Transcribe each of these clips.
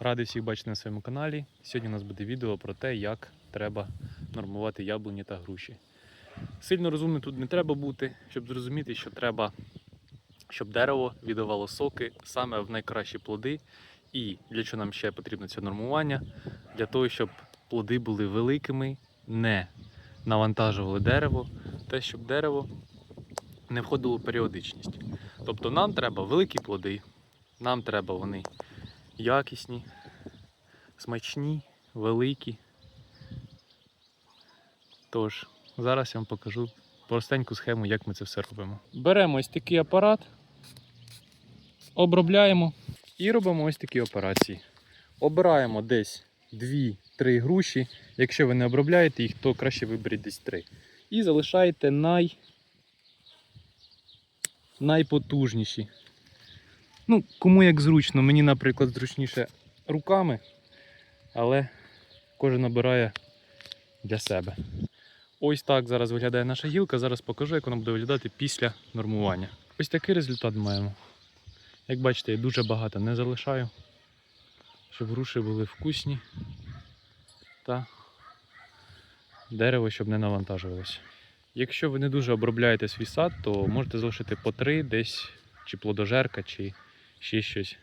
Радий всіх бачити на своєму каналі. Сьогодні у нас буде відео про те, як треба нормувати яблуні та груші. Сильно розумним тут не треба бути, щоб зрозуміти, що треба, щоб дерево віддавало соки саме в найкращі плоди. І для чого нам ще потрібно це нормування? Для того, щоб плоди були великими, не навантажували дерево, те, щоб дерево не входило в періодичність. Тобто нам треба великі плоди, нам треба вони якісні, смачні, великі. Тож, зараз я вам покажу простеньку схему, як ми це все робимо. Беремо ось такий апарат, обробляємо і робимо ось такі операції. Обираємо десь 2-3 груші. Якщо ви не обробляєте їх, то краще виберіть десь 3. І залишаєте най... найпотужніші. Ну, кому як зручно. Мені, наприклад, зручніше руками, але кожен обирає для себе. Ось так зараз виглядає наша гілка. Зараз покажу, як вона буде виглядати після нормування. Ось такий результат маємо. Як бачите, я дуже багато не залишаю, щоб груші були вкусні та дерево, щоб не навантажувалося. Якщо ви не дуже обробляєте свій сад, то можете залишити по три десь чи плодожерка, чи ще щось.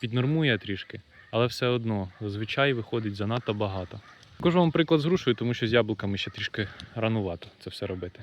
Піднормує трішки, але все одно зазвичай виходить занадто багато. Покажу вам приклад з грушею, тому що з яблуками ще трішки ранувато це все робити.